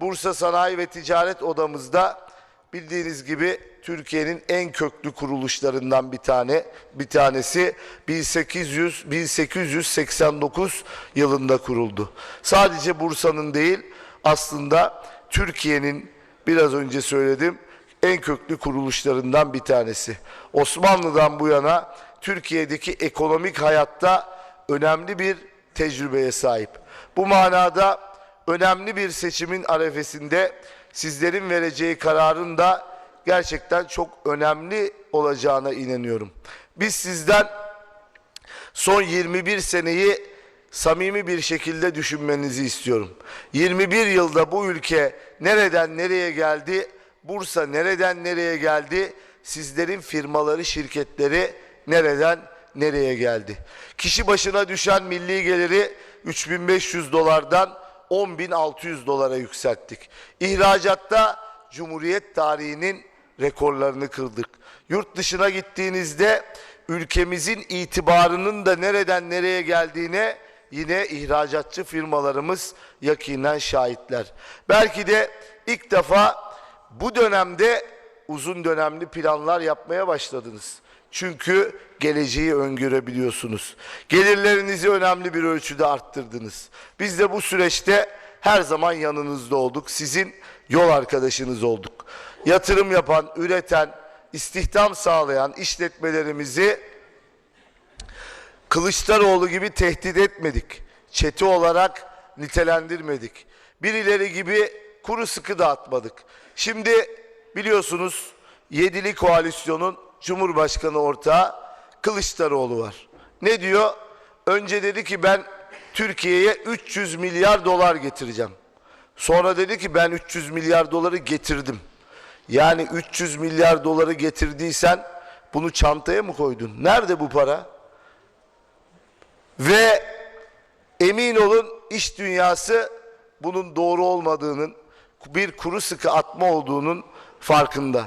Bursa Sanayi ve Ticaret Odamızda bildiğiniz gibi Türkiye'nin en köklü kuruluşlarından bir tane bir tanesi 1800 1889 yılında kuruldu. Sadece Bursa'nın değil aslında Türkiye'nin biraz önce söyledim en köklü kuruluşlarından bir tanesi. Osmanlı'dan bu yana Türkiye'deki ekonomik hayatta önemli bir tecrübeye sahip. Bu manada önemli bir seçimin arefesinde sizlerin vereceği kararın da gerçekten çok önemli olacağına inanıyorum. Biz sizden son 21 seneyi samimi bir şekilde düşünmenizi istiyorum. 21 yılda bu ülke nereden nereye geldi? Bursa nereden nereye geldi? Sizlerin firmaları, şirketleri nereden nereye geldi? Kişi başına düşen milli geliri 3500 dolardan 10.600 dolara yükselttik. İhracatta Cumhuriyet tarihinin rekorlarını kırdık. Yurt dışına gittiğinizde ülkemizin itibarının da nereden nereye geldiğine yine ihracatçı firmalarımız yakinen şahitler. Belki de ilk defa bu dönemde uzun dönemli planlar yapmaya başladınız. Çünkü geleceği öngörebiliyorsunuz. Gelirlerinizi önemli bir ölçüde arttırdınız. Biz de bu süreçte her zaman yanınızda olduk. Sizin yol arkadaşınız olduk. Yatırım yapan, üreten, istihdam sağlayan işletmelerimizi Kılıçdaroğlu gibi tehdit etmedik. Çete olarak nitelendirmedik. Birileri gibi kuru sıkı dağıtmadık. Şimdi biliyorsunuz Yedili Koalisyon'un Cumhurbaşkanı ortağı Kılıçdaroğlu var. Ne diyor? Önce dedi ki ben Türkiye'ye 300 milyar dolar getireceğim. Sonra dedi ki ben 300 milyar doları getirdim. Yani 300 milyar doları getirdiysen bunu çantaya mı koydun? Nerede bu para? Ve emin olun iş dünyası bunun doğru olmadığının, bir kuru sıkı atma olduğunun farkında.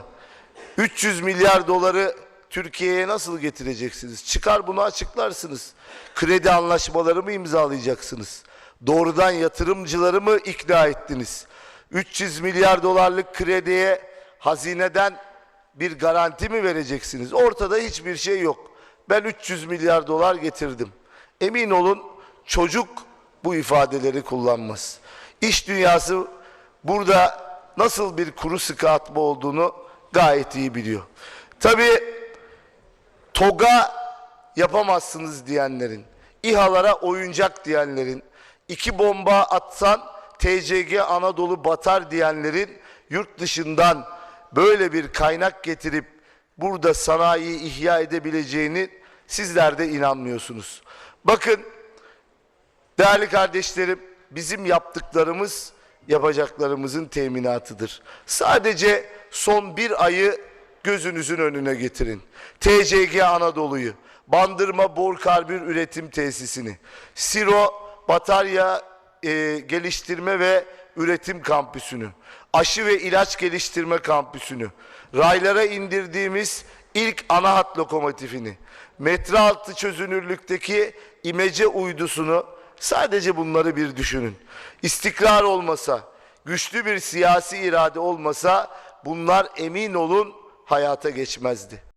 300 milyar doları Türkiye'ye nasıl getireceksiniz? Çıkar bunu açıklarsınız. Kredi anlaşmaları mı imzalayacaksınız? Doğrudan yatırımcıları mı ikna ettiniz? 300 milyar dolarlık krediye hazineden bir garanti mi vereceksiniz? Ortada hiçbir şey yok. Ben 300 milyar dolar getirdim. Emin olun çocuk bu ifadeleri kullanmaz. İş dünyası burada nasıl bir kuru sıkı atma olduğunu gayet iyi biliyor. Tabii TOG'a yapamazsınız diyenlerin, İHA'lara oyuncak diyenlerin, iki bomba atsan TCG Anadolu batar diyenlerin yurt dışından böyle bir kaynak getirip burada sanayiyi ihya edebileceğini sizler de inanmıyorsunuz. Bakın değerli kardeşlerim bizim yaptıklarımız yapacaklarımızın teminatıdır. Sadece son bir ayı gözünüzün önüne getirin. TCG Anadolu'yu, Bandırma Bor Karbür Üretim Tesisini, Siro Batarya e, Geliştirme ve Üretim Kampüsünü, Aşı ve İlaç Geliştirme Kampüsünü, raylara indirdiğimiz ilk ana hat lokomotifini, metre altı çözünürlükteki imece uydusunu sadece bunları bir düşünün. İstikrar olmasa, güçlü bir siyasi irade olmasa bunlar emin olun hayata geçmezdi.